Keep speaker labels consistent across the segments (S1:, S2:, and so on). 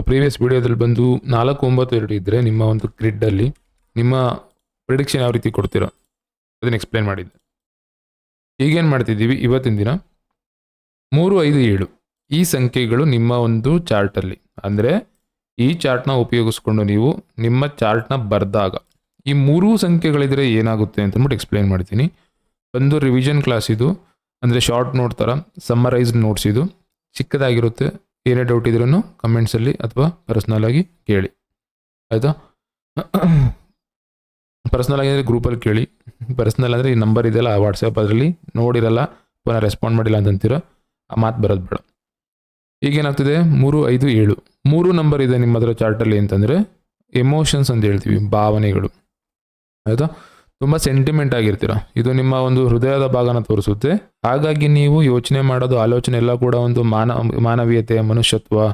S1: Previous ವಿಡಿಯೋದಲ್ಲಿ ಬಂದು ನಾಲ್ಕು ಒಂಬತ್ತು ಎರಡು ಇದ್ದರೆ ನಿಮ್ಮ ಒಂದು ಗ್ರಿಡ್ಡಲ್ಲಿ ನಿಮ್ಮ ಪ್ರಿಡಿಕ್ಷನ್ ಯಾವ ರೀತಿ ಕೊಡ್ತೀರೋ ಅದನ್ನು ಎಕ್ಸ್ಪ್ಲೇನ್ ಮಾಡಿದ್ದೆ. ಈಗೇನು ಮಾಡ್ತಿದ್ದೀವಿ? ಇವತ್ತಿನ ದಿನ ಮೂರು, ಐದು, ಏಳು ಈ ಸಂಖ್ಯೆಗಳು ನಿಮ್ಮ ಒಂದು ಚಾರ್ಟಲ್ಲಿ ಅಂದರೆ ಈ ಚಾರ್ಟ್ನ ಉಪಯೋಗಿಸ್ಕೊಂಡು ನೀವು ನಿಮ್ಮ ಚಾರ್ಟ್ನ ಬರೆದಾಗ ಈ ಮೂರೂ ಸಂಖ್ಯೆಗಳಿದ್ರೆ ಏನಾಗುತ್ತೆ ಅಂತ ಅಂದ್ಬಿಟ್ಟು ಎಕ್ಸ್ಪ್ಲೇನ್ ಮಾಡ್ತೀನಿ. ಒಂದು ರಿವಿಷನ್ ಕ್ಲಾಸ್ ಇದು. ಅಂದರೆ ಶಾರ್ಟ್ ನೋಟ್ ಥರ ಸಮ್ಮರೈಸ್ಡ್ ನೋಟ್ಸ್ ಇದು. ಚಿಕ್ಕದಾಗಿರುತ್ತೆ. ಏನೇ ಡೌಟ್ ಇದ್ರೂ ಕಮೆಂಟ್ಸಲ್ಲಿ ಅಥವಾ ಪರ್ಸ್ನಲಾಗಿ ಕೇಳಿ. ಆಯಿತಾ? ಪರ್ಸ್ನಲ್ ಆಗಿ ಅಂದರೆ ಗ್ರೂಪಲ್ಲಿ ಕೇಳಿ. ಪರ್ಸ್ನಲ್ ಅಂದರೆ ಈ ನಂಬರ್ ಇದೆಯಲ್ಲ ವಾಟ್ಸಪ್ ಅದರಲ್ಲಿ ನೋಡಿರಲ್ಲ, ಪುನಃ ರೆಸ್ಪಾಂಡ್ ಮಾಡಿಲ್ಲ ಅಂತಂತೀರ? ಆ ಮಾತು ಬರೋದು ಬೇಡ. ಈಗೇನಾಗ್ತಿದೆ? ಮೂರು, ಐದು, ಏಳು. ಮೂರು ನಂಬರ್ ಇದೆ ನಿಮ್ಮ ಹತ್ರ ಚಾರ್ಟಲ್ಲಿ ಅಂತಂದರೆ ಎಮೋಷನ್ಸ್ ಅಂತ ಹೇಳ್ತೀವಿ, ಭಾವನೆಗಳು. ಆಯಿತಾ? ತುಂಬ ಸೆಂಟಿಮೆಂಟ್ ಆಗಿರ್ತೀರ. ಇದು ನಿಮ್ಮ ಒಂದು ಹೃದಯದ ಭಾಗನ ತೋರಿಸುತ್ತೆ. ಹಾಗಾಗಿ ನೀವು ಯೋಚನೆ ಮಾಡೋದು, ಆಲೋಚನೆ ಎಲ್ಲ ಕೂಡ ಒಂದು ಮಾನ, ಮಾನವೀಯತೆ, ಮನುಷ್ಯತ್ವ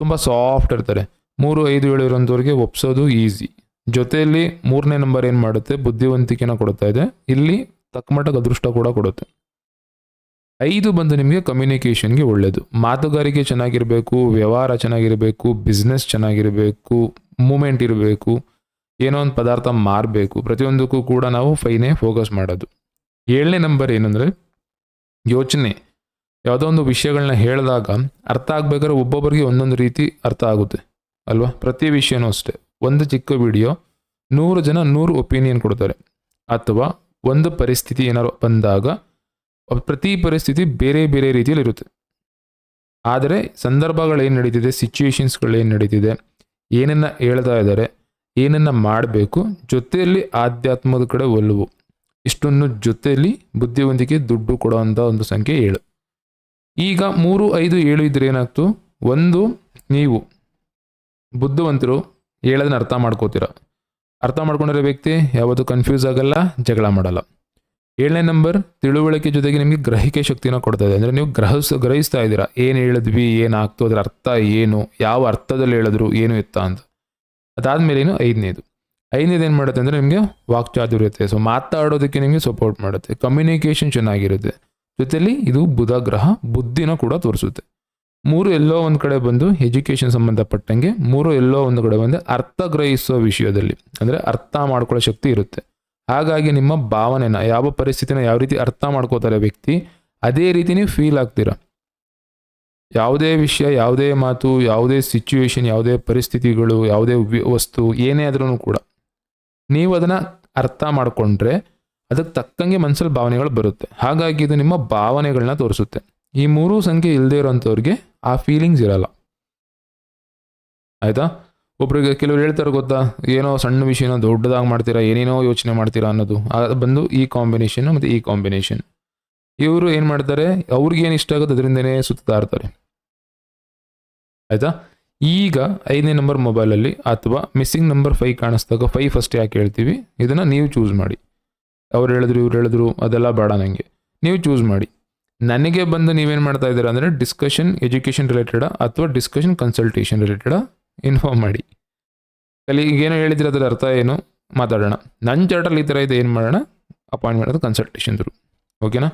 S1: ತುಂಬ ಸಾಫ್ಟ್ ಇರ್ತಾರೆ ಮೂರು, ಐದು, ಏಳು ಇರೋಂಥವ್ರಿಗೆ ಒಪ್ಸೋದು ಈಸಿ ಜೊತೆಯಲ್ಲಿ ಮೂರನೇ ನಂಬರ್ ಏನು ಮಾಡುತ್ತೆ? ಬುದ್ಧಿವಂತಿಕೆನ ಕೊಡ್ತಾ ಇದೆ. ಇಲ್ಲಿ ತಕ್ಕಮಟ್ಟಕ್ಕೆ ಅದೃಷ್ಟ ಕೂಡ ಕೊಡುತ್ತೆ. ಐದು ಬಂದು ನಿಮಗೆ ಕಮ್ಯುನಿಕೇಷನ್ಗೆ ಒಳ್ಳೆಯದು ಮಾತುಗಾರಿಕೆ ಚೆನ್ನಾಗಿರಬೇಕು, ವ್ಯವಹಾರ ಚೆನ್ನಾಗಿರಬೇಕು ಬಿಸ್ನೆಸ್ ಚೆನ್ನಾಗಿರಬೇಕು ಮೂಮೆಂಟ್ ಇರಬೇಕು. ಏನೋ ಒಂದು ಪದಾರ್ಥ ಮಾರಬೇಕು. ಪ್ರತಿಯೊಂದಕ್ಕೂ ಕೂಡ ನಾವು ಫೈನೇ ಫೋಕಸ್ ಮಾಡೋದು. ಏಳನೇ ನಂಬರ್ ಏನಂದರೆ, ಯೋಚನೆ. ಯಾವುದೋ ಒಂದು ವಿಷಯಗಳನ್ನ ಹೇಳಿದಾಗ ಅರ್ಥ ಆಗ್ಬೇಕಾದ್ರೆ ಒಬ್ಬೊಬ್ಬರಿಗೆ ಒಂದೊಂದು ರೀತಿ ಅರ್ಥ ಆಗುತ್ತೆ. ಅಲ್ವಾ? ಪ್ರತಿ ವಿಷಯನೂ ಅಷ್ಟೇ. ಒಂದು ಚಿಕ್ಕ ವಿಡಿಯೋ ನೂರು ಜನ ನೂರು ಒಪಿನಿಯನ್ ಕೊಡ್ತಾರೆ. ಅಥವಾ ಒಂದು ಪರಿಸ್ಥಿತಿ ಏನಾರು ಬಂದಾಗ ಪ್ರತಿ ಪರಿಸ್ಥಿತಿ ಬೇರೆ ಬೇರೆ ರೀತಿಯಲ್ಲಿ ಇರುತ್ತೆ. ಆದರೆ, ಸಂದರ್ಭಗಳೇನು ನಡೀತಿದೆ ಸಿಚುವೇಶನ್ಸ್ಗಳು ಏನು ನಡೀತಿದೆ ಏನನ್ನ ಹೇಳ್ತಾ ಇದ್ದಾರೆ ಏನನ್ನ ಮಾಡಬೇಕು ಜೊತೆಯಲ್ಲಿ ಆಧ್ಯಾತ್ಮದ ಕಡೆ ಒಲವು. ಇಷ್ಟನ್ನು ಜೊತೆಯಲ್ಲಿ ಬುದ್ಧಿವಂತಿಕೆ ದುಡ್ಡು ಕೊಡೋವಂಥ ಒಂದು ಸಂಖ್ಯೆ ಏಳು. ಈಗ ಮೂರು, ಐದು, ಏಳು ಇದ್ರೆ ಏನಾಗ್ತು? ಒಂದು, ನೀವು ಬುದ್ಧಿವಂತರು ಹೇಳೋದನ್ನ ಅರ್ಥ ಮಾಡ್ಕೋತೀರ. ಅರ್ಥ ಮಾಡ್ಕೊಂಡಿರೋ ವ್ಯಕ್ತಿ ಯಾವತ್ತೂ ಕನ್ಫ್ಯೂಸ್ ಆಗಲ್ಲ, ಜಗಳ ಮಾಡಲ್ಲ. ಏಳನೇ ನಂಬರ್, ತಿಳುವಳಿಕೆ ಜೊತೆಗೆ ನಿಮಗೆ ಗ್ರಹಿಕೆ ಶಕ್ತಿನ ಕೊಡ್ತಾ ಇದೆ. ಅಂದರೆ ನೀವು ಗ್ರಹಿಸ್, ಗ್ರಹಿಸ್ತಾ ಇದ್ದೀರಾ. ಏನು ಹೇಳಿದ್ವಿ ಏನಾಗ್ತು ಅದರ ಅರ್ಥ ಏನು, ಯಾವ ಅರ್ಥದಲ್ಲಿ ಹೇಳಿದ್ರು, ಏನು ಇತ್ತ ಅಂತ. ಅದಾದಮೇಲೆ ಏನು ಐದನೇದು. ಐದನೇದು ಏನು ಮಾಡುತ್ತೆ ಅಂದರೆ ನಿಮಗೆ ವಾಕ್ಚಾತುರ್ಯತೆ ಸೊ ಮಾತಾಡೋದಕ್ಕೆ ನಿಮಗೆ ಸಪೋರ್ಟ್ ಮಾಡುತ್ತೆ. ಕಮ್ಯುನಿಕೇಷನ್ ಚೆನ್ನಾಗಿರುತ್ತೆ. ಜೊತೆಯಲ್ಲಿ ಇದು ಬುಧ ಗ್ರಹ ಬುದ್ಧಿನ ಕೂಡ ತೋರಿಸುತ್ತೆ. ಮೂರು ಎಲ್ಲೋ ಒಂದು ಕಡೆ ಬಂದು ಎಜುಕೇಷನ್ ಸಂಬಂಧಪಟ್ಟಂಗೆ ಮೂರು ಎಲ್ಲೋ ಒಂದು ಕಡೆ ಬಂದು ಅರ್ಥ ಗ್ರಹಿಸೋ ವಿಷಯದಲ್ಲಿ, ಅಂದರೆ ಅರ್ಥ ಮಾಡ್ಕೊಳ್ಳೋ ಶಕ್ತಿ ಇರುತ್ತೆ. ಹಾಗಾಗಿ ನಿಮ್ಮ ಭಾವನೆನ, ಯಾವ ಪರಿಸ್ಥಿತಿನ ಯಾವ ರೀತಿ ಅರ್ಥ ಮಾಡ್ಕೋತಾರೆ ವ್ಯಕ್ತಿ, ಅದೇ ರೀತಿ ನೀವು ಫೀಲ್ ಆಗ್ತೀರಾ. ಯಾವುದೇ ವಿಷಯ, ಯಾವುದೇ ಮಾತು, ಯಾವುದೇ ಸಿಚುವೇಶನ್ ಯಾವುದೇ ಪರಿಸ್ಥಿತಿಗಳು, ಯಾವುದೇ ವಸ್ತು ಏನೇ ಆದ್ರೂ ಕೂಡ ನೀವು ಅದನ್ನು ಅರ್ಥ ಮಾಡಿಕೊಂಡ್ರೆ ಅದಕ್ಕೆ ತಕ್ಕಂಗೆ ಮನಸ್ಸಲ್ಲಿ ಭಾವನೆಗಳು ಬರುತ್ತೆ. ಹಾಗಾಗಿ ಇದು ನಿಮ್ಮ ಭಾವನೆಗಳನ್ನ ತೋರಿಸುತ್ತೆ. ಈ ಮೂರೂ ಸಂಖ್ಯೆ ಇಲ್ಲದೆ ಇರೋಂಥವ್ರಿಗೆ ಆ ಫೀಲಿಂಗ್ಸ್ ಇರಲ್ಲ. ಆಯಿತಾ? ಒಬ್ರಿಗೆ ಕೆಲವ್ರು ಹೇಳ್ತಾರೆ ಗೊತ್ತಾ, ಏನೋ ಸಣ್ಣ ವಿಷಯನ ದೊಡ್ಡದಾಗಿ ಮಾಡ್ತೀರಾ, ಏನೇನೋ ಯೋಚನೆ ಮಾಡ್ತೀರಾ ಅನ್ನೋದು. ಅದು ಬಂದು ಈ ಕಾಂಬಿನೇಷನ್ ಮತ್ತು ಈ ಕಾಂಬಿನೇಷನ್ ಇವರು ಏನು ಮಾಡ್ತಾರೆ, ಅವ್ರಿಗೇನು ಇಷ್ಟ ಆಗುತ್ತೆ ಅದರಿಂದನೇ ಸುತ್ತಾ ಇರ್ತಾರೆ. ಆಯ್ತಾ? ಈಗ ಐದನೇ ನಂಬರ್ ಮೊಬೈಲಲ್ಲಿ ಅಥವಾ ಮಿಸ್ಸಿಂಗ್ ನಂಬರ್ ಫೈ ಕಾಣಿಸ್ದಾಗ ಫೈ ಫಸ್ಟ್ ಯಾಕೆ ಹೇಳ್ತೀವಿ? ಇದನ್ನು ನೀವು ಚೂಸ್ ಮಾಡಿ. ಅವ್ರು ಹೇಳಿದ್ರು, ಇವ್ರು ಹೇಳಿದ್ರು, ಅದೆಲ್ಲ ಬೇಡ ನನಗೆ ನೀವು ಚೂಸ್ ಮಾಡಿ. ನನಗೆ ಬಂದು ನೀವೇನು ಮಾಡ್ತಾ ಇದ್ದೀರಾ ಅಂದರೆ ಡಿಸ್ಕಷನ್ ಎಜುಕೇಷನ್ ರಿಲೇಟೆಡ ಅಥವಾ ಡಿಸ್ಕಷನ್ ಕನ್ಸಲ್ಟೇಷನ್ ರಿಲೇಟೆಡ ಇನ್ಫಾರ್ಮ್ ಮಾಡಿ. ಅಲ್ಲಿ ಈಗೇನೋ ಹೇಳಿದ್ರೆ ಅದರ ಅರ್ಥ ಏನು? ಮಾತಾಡೋಣ. ನನ್ನ ಚಾರ್ಟಲ್ಲಿ ಈ ಥರ ಇದೆ, ಏನು ಮಾಡೋಣ? ಅಪಾಯಿಂಟ್ಮೆಂಟ್ ಅದು ಕನ್ಸಲ್ಟೇಷನ್ ಥ್ರೂ ಓಕೆನಾ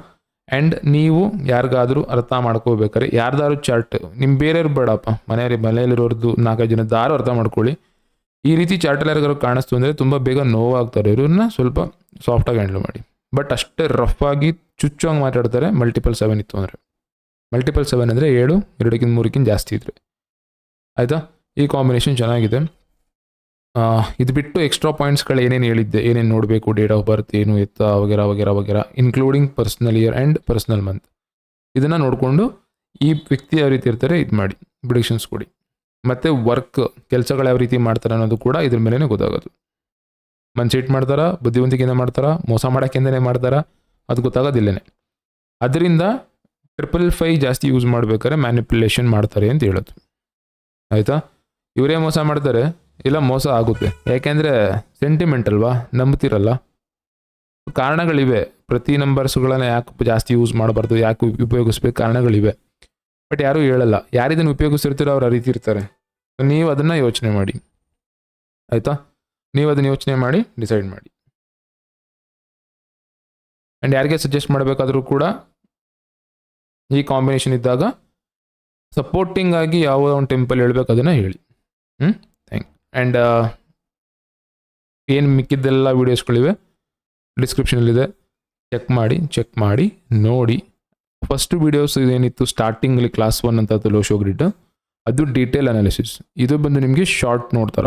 S1: ಆ್ಯಂಡ್ ನೀವು ಯಾರಿಗಾದರೂ ಅರ್ಥ ಮಾಡ್ಕೋಬೇಕಾರೆ ಯಾರ್ದಾದ್ರು ಚಾರ್ಟ್ ನಿಮ್ಮ ಬೇರೆಯವ್ರು ಬೇಡಪ್ಪ. ಮನೆಯವ್ರಿಗೆ ಮನೆಯಲ್ಲಿರೋರ್ದು ನಾಲ್ಕೈದು ಜನದ್ದಾರು ಅರ್ಥ ಮಾಡ್ಕೊಳ್ಳಿ. ಈ ರೀತಿ ಚಾರ್ಟಲ್ಲಿ ಯಾರಿಗಾರು ಕಾಣಿಸ್ತು ಅಂದರೆ ತುಂಬ ಬೇಗ ನೋವಾಗ್ತಾರೆ. ಇವ್ರನ್ನ ಸ್ವಲ್ಪ ಸಾಫ್ಟಾಗಿ ಹ್ಯಾಂಡಲ್ ಮಾಡಿ. ಬಟ್ ಅಷ್ಟೇ ರಫ್ ಆಗಿ ಚುಚ್ಚೋಂಗೆ ಮಾತಾಡ್ತಾರೆ. ಮಲ್ಟಿಪಲ್ ಸೆವೆನ್ ಇತ್ತು ಅಂದರೆ. ಮಲ್ಟಿಪಲ್ ಸೆವೆನ್ ಅಂದರೆ ಏಳು, ಎರಡಕ್ಕಿಂತ ಮೂರಕ್ಕಿಂತ ಜಾಸ್ತಿ ಇದ್ರೆ. ಆಯಿತಾ? ಈ ಕಾಂಬಿನೇಷನ್ ಚೆನ್ನಾಗಿದೆ. ಇದು ಬಿಟ್ಟು ಎಕ್ಸ್ಟ್ರಾ ಪಾಯಿಂಟ್ಸ್ಗಳು ಏನೇನು ಹೇಳಿದ್ದೆ, ಏನೇನು ನೋಡಬೇಕು ಡೇಟ್ ಆಫ್ ಬರ್ತ್ ಏನು, ಎತ್ತ, ವಗೇರ ವಗೇರ ವಗೇರ including personal year and personal month ಇದನ್ನು ನೋಡಿಕೊಂಡು ಈ ವ್ಯಕ್ತಿ ಯಾವ ರೀತಿ ಇರ್ತಾರೆ ಇದು ಮಾಡಿ ಪ್ರಿಡಿಕ್ಷನ್ಸ್ ಕೊಡಿ. ಮತ್ತು ವರ್ಕ್ ಕೆಲಸಗಳು ಯಾವ ರೀತಿ ಮಾಡ್ತಾರೆ ಅನ್ನೋದು ಕೂಡ ಇದ್ರ ಮೇಲೇ ಗೊತ್ತಾಗೋದು. ಮನ್ಸಿಟ್ ಮಾಡ್ತಾರಾ, ಬುದ್ಧಿವಂತಿಕೆಯಿಂದ ಮಾಡ್ತಾರಾ, ಮೋಸ ಮಾಡೋಕ್ಕೆಂದನೇ ಮಾಡ್ತಾರಾ, ಅದು ಗೊತ್ತಾಗೋದಿಲ್ಲನೇ. ಅದರಿಂದ ಟ್ರಿಪಲ್ ಫೈ ಜಾಸ್ತಿ ಯೂಸ್ ಮಾಡ್ಬೇಕಾದ್ರೆ ಮ್ಯಾನಿಪ್ಯುಲೇಷನ್ ಮಾಡ್ತಾರೆ ಅಂತ ಹೇಳೋದು. ಆಯಿತಾ? ಇವರೇ ಮೋಸ ಮಾಡ್ತಾರೆ ಇಲ್ಲ ಮೋಸ ಆಗುತ್ತೆ. ಯಾಕೆಂದರೆ ಸೆಂಟಿಮೆಂಟ್ ಅಲ್ವಾ? ನಂಬ್ತಿರಲ್ಲ. ಕಾರಣಗಳಿವೆ. ಪ್ರತಿ ನಂಬರ್ಸ್ಗಳನ್ನ ಯಾಕೆ ಜಾಸ್ತಿ ಯೂಸ್ ಮಾಡಬಾರ್ದು, ಯಾಕೆ ಉಪ್- ಉಪಯೋಗಿಸ್ಬೇಕು ಕಾರಣಗಳಿವೆ. ಬಟ್ ಯಾರೂ ಹೇಳಲ್ಲ. ಯಾರು ಇದನ್ನು ಉಪಯೋಗಿಸ್ತಿರ್ತೀರೋ ಅವ್ರು ಅರಿತಿರ್ತಾರೆ ನೀವು ಅದನ್ನು ಯೋಚನೆ ಮಾಡಿ. ಆಯಿತಾ? ನೀವು ಅದನ್ನು ಯೋಚನೆ ಮಾಡಿ ಡಿಸೈಡ್ ಮಾಡಿ. ಆ್ಯಂಡ್ ಯಾರಿಗೆ ಸಜೆಸ್ಟ್ ಮಾಡಬೇಕಾದ್ರೂ ಕೂಡ ಈ ಕಾಂಬಿನೇಷನ್ ಇದ್ದಾಗ ಸಪೋರ್ಟಿಂಗ್ ಆಗಿ ಯಾವ ಒಂದು ಟೆಂಪಲ್ ಹೇಳ್ಬೇಕು ಅದನ್ನು ಹೇಳಿ. ಹ್ಞೂ ಆ್ಯಂಡ್ ಏನು ಮಿಕ್ಕಿದ್ದೆಲ್ಲ ವೀಡಿಯೋಸ್ಗಳಿವೆ ಡಿಸ್ಕ್ರಿಪ್ಷನಲ್ಲಿದೆ ಚೆಕ್ ಮಾಡಿ ಚೆಕ್ ಮಾಡಿ, ನೋಡಿ. ಫಸ್ಟ್ ವೀಡಿಯೋಸ್ ಇದೇನಿತ್ತು? ಸ್ಟಾರ್ಟಿಂಗಲ್ಲಿ ಕ್ಲಾಸ್ ಒನ್ ಅಂತ ಲೋ ಶೋ ಗ್ರಿಡ್ ಅದು ಡೀಟೇಲ್ ಅನಾಲಿಸಿಸ್ ಇದು ಬಂದು ನಿಮಗೆ ಶಾರ್ಟ್ ನೋಡ್ತಾರ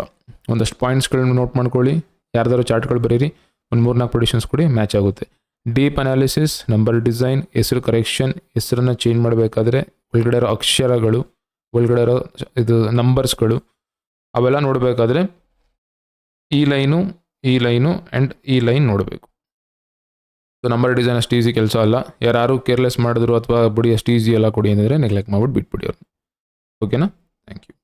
S1: ಒಂದಷ್ಟು ಪಾಯಿಂಟ್ಸ್ಗಳನ್ನ ನೋಟ್ ಮಾಡ್ಕೊಳ್ಳಿ. ಯಾರ್ದಾರು ಚಾರ್ಟ್ಗಳು ಬರೀರಿ. ಒಂದು ಮೂರ್ನಾಲ್ಕು ಪ್ರೊಡಿಷನ್ಸ್ ಕೊಡಿ ಮ್ಯಾಚ್ ಆಗುತ್ತೆ. ಡೀಪ್ ಅನಾಲಿಸಿಸ್ ನಂಬರ್ ಡಿಸೈನ್ ಹೆಸರು ಕರೆಕ್ಷನ್ ಹೆಸರನ್ನು ಚೇಂಜ್ ಮಾಡಬೇಕಾದ್ರೆ ಒಳಗಡೆ ಇರೋ ಅಕ್ಷರಗಳು, ಒಳಗಡೆ ಇರೋ ಇದು ನಂಬರ್ಸ್ಗಳು ಅವೆಲ್ಲ ನೋಡಬೇಕಾದ್ರೆ ಈ ಲೈನು ಈ ಲೈನು ಆ್ಯಂಡ್ ಈ ಲೈನ್ ನೋಡಬೇಕು. ಸೊ ನಂಬರ್ ಡಿಸೈನ್ ಅಷ್ಟು ಈಸಿ ಕೆಲಸ ಅಲ್ಲ. ಯಾರು ಕೇರ್ಲೆಸ್ ಮಾಡಿದ್ರು ಅಥವಾ ಬಿಡಿ ಅಷ್ಟು ಈಸಿ ಎಲ್ಲ ಕೊಡಿ ಅಂದರೆ ನೆಗ್ಲೆಕ್ಟ್ ಮಾಡ್ಬಿಟ್ಟು ಬಿಟ್ಬಿಡಿ ಅವ್ರು ಓಕೆನಾ ಥ್ಯಾಂಕ್ ಯು